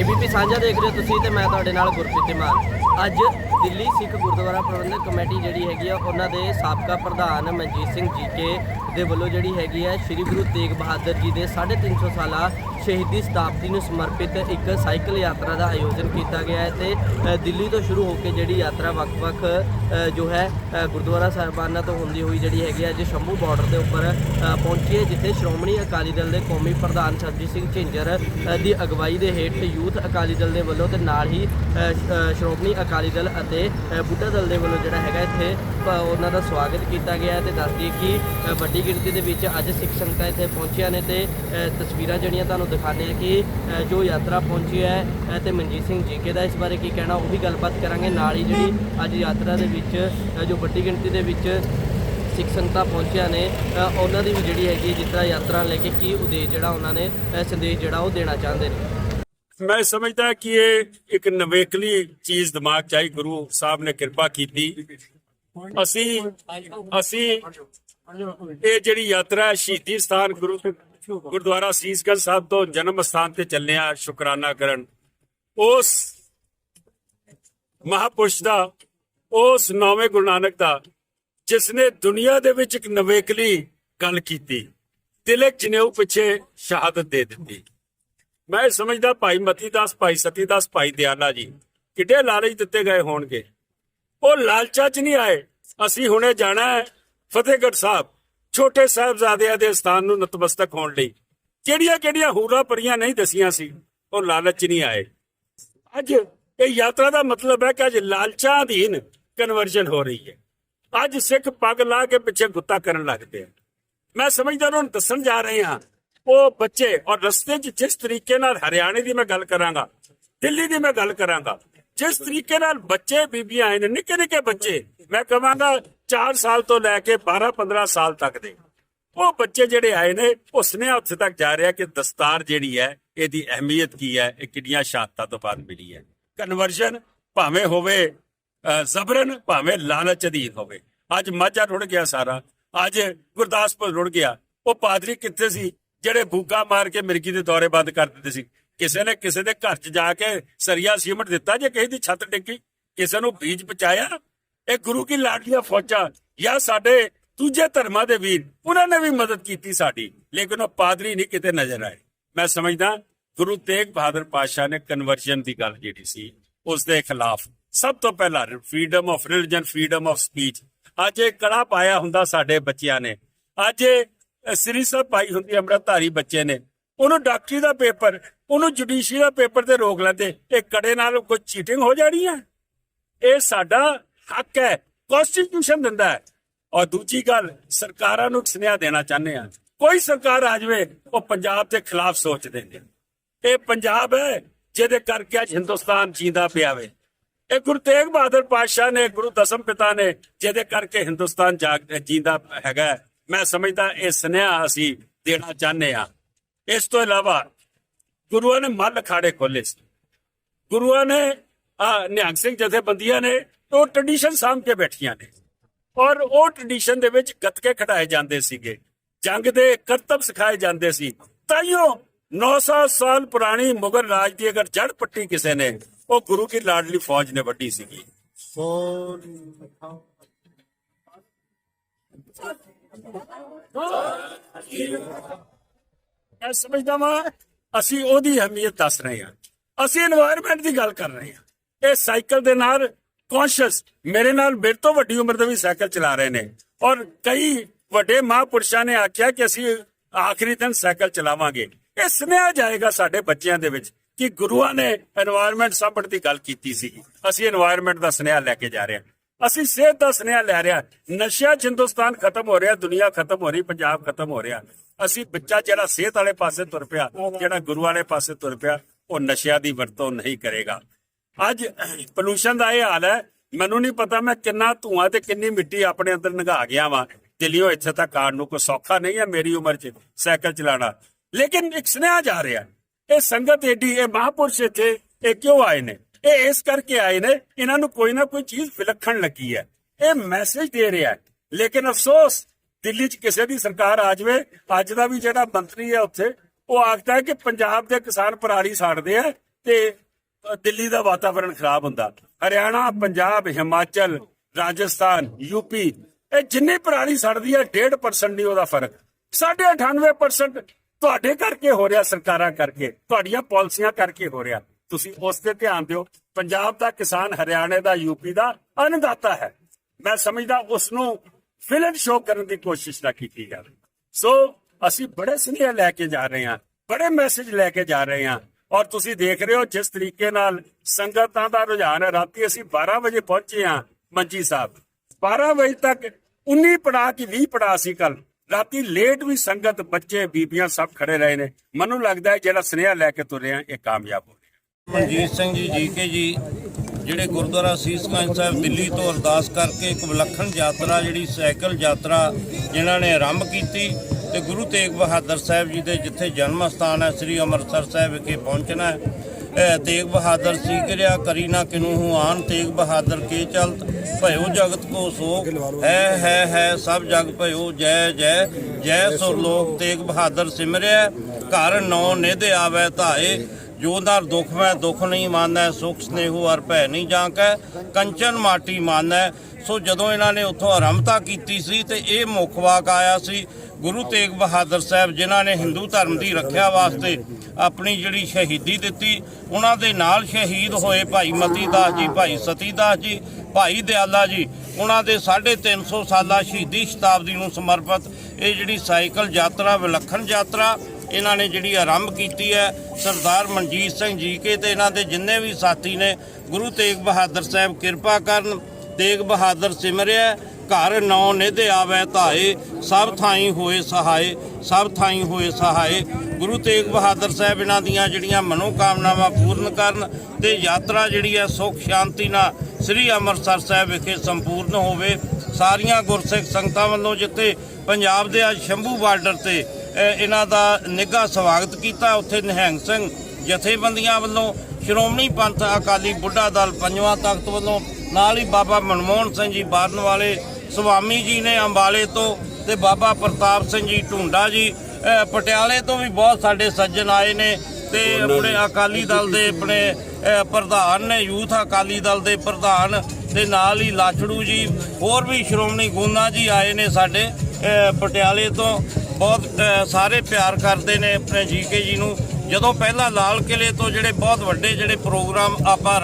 ABP ਸਾਂਝਾ ਦੇਖ ਰਹੇ ਹੋ ਤੁਸੀਂ ਤੇ ਮੈਂ ਤੁਹਾਡੇ ਨਾਲ ਗੁਰਪ੍ਰੀਤ ਮਾਨ ਅੱਜ ਦਿੱਲੀ ਸਿੱਖ ਗੁਰਦੁਆਰਾ ਪ੍ਰਬੰਧਕ ਕਮੇਟੀ ਜਿਹੜੀ ਹੈਗੀ ਆ, ਉਹਨਾਂ ਦੇ ਸਾਬਕਾ ਪ੍ਰਧਾਨ ਮਨਜੀਤ ਸਿੰਘ ਜੀ ਕੇ ਦੇ ਵੱਲੋਂ ਜਿਹੜੀ ਹੈਗੀ ਆ, ਸ੍ਰੀ ਗੁਰੂ ਤੇਗ ਬਹਾਦਰ ਜੀ ਦੇ 350 ਸਾਲਾ ਸ਼ਹੀਦੀ ਸ਼ਤਾਬਦੀ ਨੂੰ ਸਮਰਪਿਤ ਇੱਕ ਸਾਈਕਲ ਯਾਤਰਾ ਦਾ ਆਯੋਜਨ ਕੀਤਾ ਗਿਆ ਹੈ ਤੇ ਦਿੱਲੀ ਤੋਂ ਸ਼ੁਰੂ ਹੋ ਕੇ ਜਿਹੜੀ ਯਾਤਰਾ ਵੱਖ-ਵੱਖ ਜੋ ਹੈ ਗੁਰਦੁਆਰਾ ਸਾਹਿਬਾਨਾਂ ਤੋਂ ਹੁੰਦੀ ਹੋਈ ਜਿਹੜੀ ਹੈਗੀ ਆ ਅੱਜ ਸ਼ੰਭੂ ਬਾਰਡਰ ਦੇ ਉੱਪਰ ਪਹੁੰਚੀ ਹੈ, ਜਿੱਥੇ ਸ਼੍ਰੋਮਣੀ ਅਕਾਲੀ ਦਲ ਦੇ ਕੌਮੀ ਪ੍ਰਧਾਨ ਸਰਜੀਤ ਸਿੰਘ ਝਿੰਜਰ ਦੀ ਅਗਵਾਈ ਦੇ ਹੇਠ ਯੂਥ ਅਕਾਲੀ ਦਲ ਦੇ ਵੱਲੋਂ ਤੇ ਨਾਲ ਹੀ ਸ਼੍ਰੋਮਣੀ ਅਕਾਲੀ ਦਲ ਅਤੇ ਬੁੱਢਾ ਦਲ ਦੇ ਵੱਲੋਂ ਜਿਹੜਾ ਹੈਗਾ ਇੱਥੇ ਉਹਨਾਂ ਦਾ ਸਵਾਗਤ ਕੀਤਾ ਗਿਆ ਹੈ ਤੇ ਦੱਸਦੀ ਕਿ ਵੱਡੀ ਗਿਣਤੀ ਦੇ ਵਿੱਚ ਅੱਜ ਸਿੱਖ ਸੰਗਤਾਂ ਇੱਥੇ ਪਹੁੰਚੀਆਂ ਨੇ ਤੇ ਤਸਵੀਰਾਂ ਜਿਹੜੀਆਂ ਤੁਹਾਨੂੰ ਦਿਖਾਉਂਦੇ ਆ ਕਿ ਜੋ ਯਾਤਰਾ ਪਹੁੰਚੀ ਹੈ ਤੇ ਮਨਜੀਤ ਸਿੰਘ ਜੀਕੇ ਦਾ ਇਸ ਬਾਰੇ ਕੀ ਕਹਿਣਾ, ਉਹ ਵੀ ਗੱਲਬਾਤ ਕਰਾਂਗੇ। ਨਾਲ ਹੀ ਜਿਹੜੀ ਅੱਜ ਯਾਤਰਾ ਦੇ ਵਿੱਚ ਜੋ ਵੱਡੀ ਗਿਣਤੀ ਦੇ ਵਿੱਚ ਸਿੱਖ ਸੰਗਤਾਂ ਪਹੁੰਚੀਆਂ ਨੇ ਉਹਨਾਂ ਦੀ ਵੀ ਜਿਹੜੀ ਹੈਗੀ ਜਿਸ ਤਰ੍ਹਾਂ ਯਾਤਰਾ ਲੈ ਕੇ ਕੀ ਉਦੇਸ਼ ਜਿਹੜਾ ਉਹਨਾਂ ਨੇ ਸੰਦੇਸ਼ ਜਿਹੜਾ ਉਹ ਦੇਣਾ ਚਾਹੁੰਦੇ ਨੇ। ਮੈਂ ਸਮਝਦਾ ਕਿ ਇਹ ਇੱਕ ਨਵੇਕਲੀ ਚੀਜ਼ ਦਿਮਾਗ 'ਚ ਆਈ, ਗੁਰੂ ਸਾਹਿਬ ਨੇ ਕਿਰਪਾ ਕੀਤੀ। ਅਸੀਂ ਅਸੀਂ ਇਹ ਜਿਹੜੀ ਯਾਤਰਾ ਸ਼ਹੀਦੀ ਸਥਾਨ ਗੁਰੂ ਗੁਰਦੁਆਰਾ ਸੀਸਗੰਜ ਸਾਹਿਬ ਤੋਂ ਜਨਮ ਸਥਾਨ ਤੇ ਚੱਲਿਆ ਸ਼ੁਕਰਾਨਾ ਕਰਨ। ਉਸ ਮਹਾਪੁਰਸ਼ ਦਾ, ਉਸ ਨੌਵੇਂ ਗੁਰੂ ਨਾਨਕ ਦਾ, ਜਿਸ ਨੇ ਦੁਨੀਆ ਦੇ ਵਿੱਚ ਇੱਕ ਨਵੇਕਲੀ ਗੱਲ ਕੀਤੀ ਤਿਲਕ ਜਨੇਊ ਪਿੱਛੇ ਸ਼ਹਾਦਤ ਦੇ ਦਿੱਤੀ। ਮੈਂ ਸਮਝਦਾ ਭਾਈ ਮਤੀ ਦਾਸ ਭਾਈ ਸਤੀਦਾਸ, ਭਾਈ ਦਿਆਲਾ ਜੀ, ਕਿੱਡੇ ਲਾਲਚ ਦਿੱਤੇ ਗਏ ਹੋਣਗੇ। ਉਹ ਲਾਲਚਾ 'ਚ ਨਹੀਂ ਆਏ। ਅਸੀਂ ਹੁਣੇ ਜਾਣਾ ਹੈ ਫਤਿਹਗੜ੍ਹ ਸਾਹਿਬ। ਛੋਟੇ ਸਾਹਿਬਜ਼ਾਦਿਆਂ ਦੇ ਸਥਾਨ ਨੂੰ ਨਤਮਸਤਕ ਹੋਣ ਲਈ ਕਿਹੜੀਆਂ ਕਿਹੜੀਆਂ ਹੂਰਾ ਪਰੀਆਂ ਨਹੀਂ ਦਸੀਆਂ ਸੀ, ਉਹ ਲਾਲਚ ਨਹੀਂ ਆਏ। ਅੱਜ ਇਹ ਯਾਤਰਾ ਦਾ ਮਤਲਬ ਹੈ ਕਿ ਅੱਜ ਲਾਲਚਾਂ ਅਧੀਨ ਕਨਵਰਜਨ ਹੋ ਰਹੀ ਹੈ। ਅੱਜ ਸਿੱਖ ਪੱਗ ਲਾ ਕੇ ਪਿੱਛੇ ਗੁੱਤਾ ਕਰਨ ਲੱਗਦੇ ਆ ਮੈਂ ਸਮਝਦਾ ਉਹਨਾਂ ਨੂੰ ਦੱਸਣ ਜਾ ਰਹੇ ਹਾਂ, ਉਹ ਬੱਚੇ ਔਰ ਰਸਤੇ 'ਚ ਜਿਸ ਤਰੀਕੇ ਨਾਲ ਹਰਿਆਣੇ ਦੀ ਮੈਂ ਗੱਲ ਕਰਾਂਗਾ, ਦਿੱਲੀ ਦੀ ਮੈਂ ਗੱਲ ਕਰਾਂਗਾ, ਜਿਸ ਤਰੀਕੇ ਨਾਲ ਬੱਚੇ, ਬੀਬੀਆਂ ਆਏ ਨੇ ਨਿੱਕੇ ਨਿੱਕੇ ਬੱਚੇ, ਮੈਂ ਕਹਾਂਗਾ 4 ਸਾਲ ਤੋਂ ਲੈ ਕੇ 12 15 ਸਾਲ ਤੱਕ ਦੇ। ਉਹ ਬੱਚੇ ਜਿਹੜੇ ਆਏ ਨੇ ਉਹ ਸੁਨੇਹਾ ਉੱਥੇ ਤੱਕ ਜਾ ਰਿਹਾ ਕਿ ਦਸਤਾਰ ਜਿਹੜੀ ਹੈ ਇਹਦੀ ਅਹਿਮੀਅਤ ਕੀ ਹੈ ਇਹ ਕਿੰਨੀਆਂ ਸ਼ਹਾਦਤਾਂ ਤੋਂ ਬਾਅਦ ਮਿਲੀ ਹੈ। ਕਨਵਰਜਨ ਭਾਵੇਂ ਹੋਵੇ ਅ, ਜ਼ਬਰਨ ਭਾਵੇਂ ਲਾਲਚ ਅਧੀਨ ਹੋਵੇ। ਅੱਜ ਮਾਝਾ ਰੁੜ ਗਿਆ ਸਾਰਾ। ਅੱਜ ਗੁਰਦਾਸਪੁਰ ਰੁੜ ਗਿਆ। ਉਹ ਪਾਦਰੀ ਕਿੱਥੇ ਸੀ? ਜਿਹੜੇ ਭੂਕਾ ਮਾਰ ਕੇ ਮਿਰਗੀ ਦੇ ਦੌਰੇ ਬੰਦ ਕਰ ਦਿੰਦੇ ਸੀ। ਕਿਸੇ ਨੇ ਕਿਸੇ ਦੇ ਘਰ 'ਚ ਜਾ ਕੇ ਸਰੀਆ ਸੀਮਟ ਦਿੱਤਾ ਜੇ ਕਿਸੇ ਦੀ ਛੱਤ ਡਿੱਗੀ। ਕਿਸੇ ਨੂੰ ਬੀਜ ਪਚਾਇਆ ਇਹ ਗੁਰੂ ਕੀ ਲਾਡਲੀਆਂ ਫੌਜਾਂ ਜਾਂ ਸਾਡੇ ਦੂਜੇ ਧਰਮਾਂ ਦੇ ਵੀਰ, ਉਹਨਾਂ ਨੇ ਵੀ ਮਦਦ ਕੀਤੀ ਸਾਡੀ, ਲੇਕਿਨ ਉਹ ਪਾਦਰੀ ਨਹੀਂ ਕਿਤੇ ਨਜ਼ਰ ਆਏ। ਮੈਂ ਸਮਝਦਾ ਗੁਰੂ ਤੇਗ ਬਹਾਦਰ ਪਾਸ਼ਾ ਨੇ ਕਨਵਰਜਨ ਦੀ ਗੱਲ ਜਿਹੜੀ ਸੀ, ਉਸ ਦੇ ਖਿਲਾਫ ਸਭ ਤੋਂ ਪਹਿਲਾਂ freedom of religion freedom of speech ਅੱਜ ਇਹ ਕੜਾ ਪਾਇਆ ਹੁੰਦਾ ਸਾਡੇ ਬੱਚਿਆਂ ਨੇ। ਅੱਜ ਸ੍ਰੀ ਸਾਹਿਬ ਭਾਈ ਹੁੰਦੀ ਅੰਮ੍ਰਿਤਧਾਰੀ ਬੱਚੇ ਨੇ। ਉਹਨੂੰ ਡਾਕਟਰੀ ਦਾ ਪੇਪਰ, ਉਹਨੂੰ ਜੁਡੀਸ਼ੀ ਦਾ ਪੇਪਰ ਤੇ ਰੋਕ ਲੈਂਦੇ, ਇਹ ਕੜੇ ਨਾਲ ਕੋਈ ਚੀਟਿੰਗ ਹੋ ਜਾਣੀ ਹੈ ਇਹ ਸਾਡਾ ਹੱਕ ਹੈ ਕਨਸਟੀਟਿਊਸ਼ਨ ਦਿੰਦਾ ਹੈ। ਔਰ ਦੂਜੀ ਗੱਲ, ਸਰਕਾਰਾਂ ਨੂੰ ਸੁਨੇਹਾ ਦੇਣਾ ਚਾਹੁੰਦੇ ਆ ਕੋਈ ਸਰਕਾਰ ਆ ਜਾਵੇ, ਉਹ ਪੰਜਾਬ ਦੇ ਖਿਲਾਫ ਸੋਚਦੇ ਨੇ ਇਹ ਪੰਜਾਬ ਹੈ, ਜਿਹਦੇ ਕਰਕੇ ਅੱਜ ਹਿੰਦੁਸਤਾਨ ਜੀਂਦਾ ਪਿਆ ਵੇ। ਇਹ ਗੁਰੂ ਤੇਗ ਬਹਾਦਰ ਪਾਤਸ਼ਾਹ ਨੇ, ਗੁਰੂ ਦਸਮ ਪਿਤਾ ਨੇ, ਜਿਹਦੇ ਕਰਕੇ ਹਿੰਦੁਸਤਾਨ ਜਾਗ, ਜੀਂਦਾ ਹੈਗਾ ਮੈਂ ਸਮਝਦਾ ਇਹ ਸੁਨੇਹਾ ਅਸੀਂ ਦੇਣਾ ਚਾਹੁੰਦੇ ਆ ਇਸ ਤੋਂ ਇਲਾਵਾ, ਗੁਰੂਆਂ ਨੇ ਮੱਲ ਅਖਾੜੇ ਖੋਲੇ ਸੀ। ਗੁਰੂਆਂ ਨੇ ਆ ਨਿਹੰਗ ਸਿੰਘ ਜਥੇਬੰਦੀਆਂ ਨੇ ਉਹ ਟ੍ਰੈਡੀਸ਼ਨ ਸਾਂਭ ਕੇ ਬੈਠੀਆਂ ਨੇ। ਔਰ ਉਹ ਟ੍ਰੈਡੀਸ਼ਨ ਦੇ ਵਿੱਚ ਗੱਤਕੇ ਖਟਾਏ ਜਾਂਦੇ ਸੀਗੇ। ਜੰਗ ਦੇ ਕਰਤੱਵ ਸਿਖਾਏ ਜਾਂਦੇ ਸੀ। ਤਾਈਓ 900 ਸਾਲ ਪੁਰਾਣੀ ਮੁਗਲ ਰਾਜ ਦੀ ਅਗਰ ਜੜ ਪੱਟੀ ਕਿਸੇ ਨੇ, ਉਹ ਗੁਰੂ ਕੀ ਲਾਡਲੀ ਫੌਜ ਨੇ ਵੱਡੀ ਸੀਗੀ। ਮੈਂ ਸਮਝਦਾ ਵਾਂ, ਅਸੀਂ ਉਹਦੀ ਅਹਿਮੀਅਤ ਦੱਸ ਰਹੇ ਹਾਂ। ਅਸੀਂ এনवायरमेंट ਦੀ ਗੱਲ ਕਰ ਰਹੇ ਹਾਂ। ਇਹ ਸਾਈਕਲ ਦੇ ਨਾਲ ਕੌਨਸ਼ੀਅਸ ਮੇਰੇ ਨਾਲ ਮੇਰੇ ਤੋਂ ਵੱਡੀ ਉਮਰ ਦੇ ਵੀ ਸਾਈਕਲ ਚਲਾ ਰਹੇ ਨੇ। ਔਰ ਕਈ ਵੱਡੇ ਮਹਾਪੁਰਸ਼ਾਂ ਨੇ ਆਖਿਆ ਕਿ ਅਸੀਂ ਆਖਰੀ ਦਿਨ ਸਾਈਕਲ ਚਲਾਵਾਂਗੇ। ਇਹ ਸੁਨੇਹਾ ਜਾਏਗਾ ਸਾਡੇ ਬੱਚਿਆਂ ਦੇ ਵਿੱਚ ਕਿ ਗੁਰੂਆਂ ਨੇ এনवायरमेंट ਸਾਂਭਣ ਦੀ ਗੱਲ ਕੀਤੀ ਸੀ। ਅਸੀਂ এনवायरमेंट ਦਾ ਸੁਨੇਹਾ ਲੈ ਕੇ ਜਾ ਰਹੇ ਹਾਂ। ਅਸੀਂ ਸਿਹਤ ਦਾ ਸੁਨੇਹਾ ਲੈ ਰਿਹਾ ਨਸ਼ਿਆ ਹਿੰਦੁਸਤਾਨ ਖਤਮ ਹੋ ਰਿਹਾ, ਦੁਨੀਆ ਖਤਮ ਹੋ ਰਹੀ, ਪੰਜਾਬ ਖਤਮ ਹੋ ਰਿਹਾ। ਅਸੀਂ ਬੱਚਾ ਜਿਹੜਾ ਸਿਹਤ ਵਾਲੇ ਪਾਸੇ ਤੁਰ ਪਿਆ, ਜਿਹੜਾ ਗੁਰੂ ਵਾਲੇ ਪਾਸੇ ਤੁਰ ਪਿਆ, ਉਹ ਨਸ਼ਿਆਂ ਦੀ ਵਰਤੋਂ ਨਹੀਂ ਕਰੇਗਾ। ਅੱਜ ਪੋਲੂਸ਼ਨ ਦਾ ਇਹ ਹਾਲ ਹੈ, ਮੈਨੂੰ ਨਹੀਂ ਪਤਾ ਮੈਂ ਕਿੰਨਾ ਧੂਆਂ ਤੇ ਕਿੰਨੀ ਮਿੱਟੀ ਆਪਣੇ ਅੰਦਰ ਨਗਾ ਗਿਆ ਵਾਂ। ਦਿੱਲੀੋਂ ਇੱਥੇ ਤੱਕ ਆਉਣ ਨੂੰ ਕੋਈ ਸੌਖਾ ਨਹੀਂ ਹੈ ਮੇਰੀ ਉਮਰ 'ਚ ਸਾਈਕਲ ਚਲਾਉਣਾ। ਲੇਕਿਨ ਇੱਕ ਜਾ ਰਿਹਾ, ਇਹ ਸੰਗਤ ਏਡੀ, ਇਹ ਮਹਾਪੁਰਸ਼ ਇੱਥੇ, ਇਹ ਕਿਉਂ ਆਏ ਨੇ? ਇਹ ਇਸ ਕਰਕੇ ਆਏ ਨੇ, ਇਹਨਾਂ ਨੂੰ ਕੋਈ ਨਾ ਕੋਈ ਚੀਜ਼ ਵਿਲੱਖਣ ਲੱਗੀ ਹੈ। ਇਹ ਮੈਸੇਜ ਦੇ ਰਿਹਾ ਲੇਕਿਨ ਅਫਸੋਸ, ਦਿੱਲੀ 'ਚ ਕਿਸੇ ਦੀ ਸਰਕਾਰ ਆ ਜਾਵੇ, ਅੱਜ ਦਾ ਵੀ ਜਿਹੜਾ ਮੰਤਰੀ ਹੈ ਉੱਥੇ, ਉਹ ਆਖਦਾ ਹੈ ਕਿ ਪੰਜਾਬ ਦੇ ਕਿਸਾਨ ਪਰਾਲੀ ਸਾੜਦੇ ਆ ਤੇ ਦਿੱਲੀ ਦਾ ਵਾਤਾਵਰਣ ਖਰਾਬ ਹੁੰਦਾ। ਹਰਿਆਣਾ, ਪੰਜਾਬ, ਹਿਮਾਚਲ, ਰਾਜਸਥਾਨ ਯੂਪੀ ਇਹ ਜਿੰਨੀ ਪਰਾਲੀ ਸੜਦੀ ਹੈ 1.5% ਨਹੀਂ ਉਹਦਾ ਫ਼ਰਕ। 98% ਤੁਹਾਡੇ ਕਰਕੇ ਹੋ ਰਿਹਾ, ਸਰਕਾਰਾਂ ਕਰਕੇ। ਤੁਹਾਡੀਆਂ ਪਾਲਿਸੀਆਂ ਕਰਕੇ ਹੋ ਰਿਹਾ। ਤੁਸੀਂ ਉਸ ਤੇ ਧਿਆਨ ਦਿਓ। ਪੰਜਾਬ ਦਾ ਕਿਸਾਨ, ਹਰਿਆਣੇ ਦਾ ਯੂਪੀ ਦਾ ਅੰਨਦਾਤਾ ਹੈ। ਮੈਂ ਸਮਝਦਾ ਉਸ ਨੂੰ ਫਿਲਮ ਸ਼ੋਅ ਕਰਨ ਦੀ ਕੋਸ਼ਿਸ਼ ਨਾ ਕੀਤੀ ਜਾਵੇ। ਸੋ ਅਸੀਂ ਬੜੇ ਸੁਨੇਹੇ ਲੈ ਕੇ ਜਾ ਰਹੇ ਹਾਂ, ਬੜੇ ਮੈਸੇਜ ਲੈ ਕੇ ਜਾ ਰਹੇ ਹਾਂ। ਔਰ ਤੁਸੀਂ ਦੇਖ ਰਹੇ ਹੋ ਜਿਸ ਤਰੀਕੇ ਨਾਲ ਸੰਗਤਾਂ ਦਾ ਰੁਝਾਨ ਹੈ। ਰਾਤੀ ਅਸੀਂ 12 ਵਜੇ ਪਹੁੰਚੇ ਹਾਂ ਮੰਜੀ ਸਾਹਿਬ। 12 ਵਜੇ ਤੱਕ 19 ਪੜਾ ਕਿ 20 ਪੜਾ ਸੀ ਕੱਲ ਰਾਤੀ ਲੇਟ ਵੀ ਸੰਗਤ, ਬੱਚੇ, ਬੀਬੀਆਂ ਸਭ ਖੜੇ ਰਹੇ ਨੇ। ਮੈਨੂੰ ਲੱਗਦਾ ਹੈ ਜਿਹੜਾ ਸੁਨੇਹਾ ਲੈ ਕੇ ਤੁਰੇ ਆ ਇਹ ਕਾਮਯਾਬ ਹੋ ਰਿਹਾ। ਮਨਜੀਤ ਸਿੰਘ ਜੀ ਜੀ ਕੇ ਜੀ, ਜਿਹੜੇ ਗੁਰਦੁਆਰਾ ਸੀਸਗੰਜ ਸਾਹਿਬ ਦਿੱਲੀ ਤੋਂ ਅਰਦਾਸ ਕਰਕੇ ਇੱਕ ਵਿਲੱਖਣ ਯਾਤਰਾ, ਜਿਹੜੀ ਸਾਈਕਲ ਯਾਤਰਾ ਜਿਨ੍ਹਾਂ ਨੇ ਆਰੰਭ ਕੀਤੀ ਤੇ ਗੁਰੂ ਤੇਗ ਬਹਾਦਰ ਸਾਹਿਬ ਜੀ ਦੇ ਜਿੱਥੇ ਜਨਮ ਸਥਾਨ ਹੈ, ਸ੍ਰੀ ਅੰਮ੍ਰਿਤਸਰ ਸਾਹਿਬ ਵਿਖੇ ਪਹੁੰਚਣਾ ਹੈ। ਤੇਗ ਬਹਾਦਰ ਸੀ ਕਿਰਿਆ ਕਰੀ ਨਾ ਕਿਨੂ ਹੂੰ ਆਨ, ਤੇਗ ਬਹਾਦਰ ਕੇ ਚਲਤ, ਭਇਓ ਜਗਤ ਕੋ ਸੋਖ ਹੈ ਹੈ ਹੈ, ਸਭ ਜਗ ਭਇਓ, ਜੈ ਜੈ ਜੈ ਸੁਰ ਲੋਕ, ਤੇਗ ਬਹਾਦਰ ਸਿਮਰਿਆ, ਘਰ ਨੌ ਨਿਧ ਆਵੇ ਧਾਏ ਜੋ ਨਰ ਦੁਖ ਮੈਂ ਦੁਖ ਨਹੀਂ ਮੰਨੈ, ਸੁਖ ਸਨੇਹੂ ਅਰ ਭੈ ਨਹੀਂ ਜਾਂਕੈ ਕੰਚਨ ਮਾਟੀ ਮੰਨੈ। ਸੋ ਜਦੋਂ ਇਹਨਾਂ ਨੇ ਉੱਥੋਂ ਆਰੰਭਤਾ ਕੀਤੀ ਸੀ ਤੇ ਇਹ ਮੁੱਖ ਵਾਕ ਆਇਆ ਸੀ, ਗੁਰੂ ਤੇਗ ਬਹਾਦਰ ਸਾਹਿਬ ਜਿਨ੍ਹਾਂ ਨੇ ਹਿੰਦੂ ਧਰਮ ਦੀ ਰੱਖਿਆ ਵਾਸਤੇ ਆਪਣੀ ਜਿਹੜੀ ਸ਼ਹੀਦੀ ਦਿੱਤੀ, ਉਹਨਾਂ ਦੇ ਨਾਲ ਸ਼ਹੀਦ ਹੋਏ ਭਾਈ ਮਤੀ ਦਾਸ ਜੀ, ਭਾਈ ਸਤੀ ਦਾਸ ਜੀ, ਭਾਈ ਦਿਆਲਾ ਜੀ, ਉਹਨਾਂ ਦੇ 350 ਸਾਲਾ ਸ਼ਹੀਦੀ ਸ਼ਤਾਬਦੀ ਨੂੰ ਸਮਰਪਿਤ ਇਹ ਜਿਹੜੀ ਸਾਈਕਲ ਯਾਤਰਾ, ਵਿਲੱਖਣ ਯਾਤਰਾ ਇਹਨਾਂ ਨੇ ਜਿਹੜੀ ਆਰੰਭ ਕੀਤੀ ਹੈ, ਸਰਦਾਰ ਮਨਜੀਤ ਸਿੰਘ ਜੀ ਕੇ ਤੇ ਇਹਨਾਂ ਦੇ ਜਿੰਨੇ ਵੀ ਸਾਥੀ ਨੇ, ਗੁਰੂ ਤੇਗ ਬਹਾਦਰ ਸਾਹਿਬ ਕਿਰਪਾ ਕਰਨ, ਤੇਗ ਬਹਾਦਰ ਸਿਮਰਿਆ, ਘਰ ਨੌ ਨਿਧੇ ਆਵੇ ਧਾਏ, ਸਭ ਥਾਈ ਹੋਏ ਸਹਾਏ, ਸਭ ਥਾਈ ਹੋਏ ਸਹਾਏ। ਗੁਰੂ ਤੇਗ ਬਹਾਦਰ ਸਾਹਿਬ ਇਹਨਾਂ ਦੀਆਂ ਜਿਹੜੀਆਂ ਮਨੋਕਾਮਨਾਵਾਂ ਪੂਰਨ ਕਰਨ ਤੇ ਯਾਤਰਾ ਜਿਹੜੀ ਹੈ, ਸੁਖ ਸ਼ਾਂਤੀ ਨਾਲ ਸ੍ਰੀ ਅੰਮ੍ਰਿਤਸਰ ਸਾਹਿਬ ਵਿਖੇ ਸੰਪੂਰਨ ਹੋਵੇ। ਸਾਰੀਆਂ ਗੁਰਸਿੱਖ ਸੰਗਤਾਂ ਵੱਲੋਂ ਜਿੱਥੇ ਪੰਜਾਬ ਦੇ ਅੱਜ ਸ਼ੰਭੂ ਬਾਰਡਰ ਤੇ ਇਹਨਾਂ ਦਾ ਨਿੱਘਾ ਸਵਾਗਤ ਕੀਤਾ। ਉੱਥੇ ਨਿਹੰਗ ਸਿੰਘ ਜਥੇਬੰਦੀਆਂ ਵੱਲੋਂ ਸ਼੍ਰੋਮਣੀ ਪੰਥ ਅਕਾਲੀ ਬੁੱਢਾ ਦਲ ਪੰਜਵਾਂ ਤਖਤ ਵੱਲੋਂ ਨਾਲ ਹੀ ਬਾਬਾ ਮਨਮੋਹਨ ਸਿੰਘ ਜੀ ਬਾਰਨ ਵਾਲੇ ਸੁਆਮੀ ਜੀ ਨੇ ਅੰਬਾਲੇ ਤੋਂ ਤੇ ਬਾਬਾ ਪ੍ਰਤਾਪ ਸਿੰਘ ਜੀ ਢੁੰਡਾ ਜੀ ਪਟਿਆਲੇ ਤੋਂ ਵੀ ਬਹੁਤ ਸਾਡੇ ਸੱਜਣ ਆਏ ਨੇ ਤੇ ਆਪਣੇ ਅਕਾਲੀ ਦਲ ਦੇ ਆਪਣੇ ਪ੍ਰਧਾਨ ਨੇ ਯੂਥ ਅਕਾਲੀ ਦਲ ਦੇ ਪ੍ਰਧਾਨ ਤੇ ਨਾਲ ਹੀ ਲਾਛੜੂ ਜੀ ਹੋਰ ਵੀ ਸ਼੍ਰੋਮਣੀ ਗੁੰਨਾ ਜੀ ਆਏ ਨੇ ਸਾਡੇ ਪਟਿਆਲੇ ਤੋਂ। ਬਹੁਤ ਸਾਰੇ ਪਿਆਰ ਕਰਦੇ ਨੇ ਆਪਣੇ ਜੀਕੇ ਜੀ ਨੂੰ। ਜਦੋਂ ਪਹਿਲਾਂ ਲਾਲ ਕਿਲੇ ਤੋਂ ਜਿਹੜੇ ਬਹੁਤ ਵੱਡੇ ਜਿਹੜੇ ਪ੍ਰੋਗਰਾਮ ਆਪਾਂ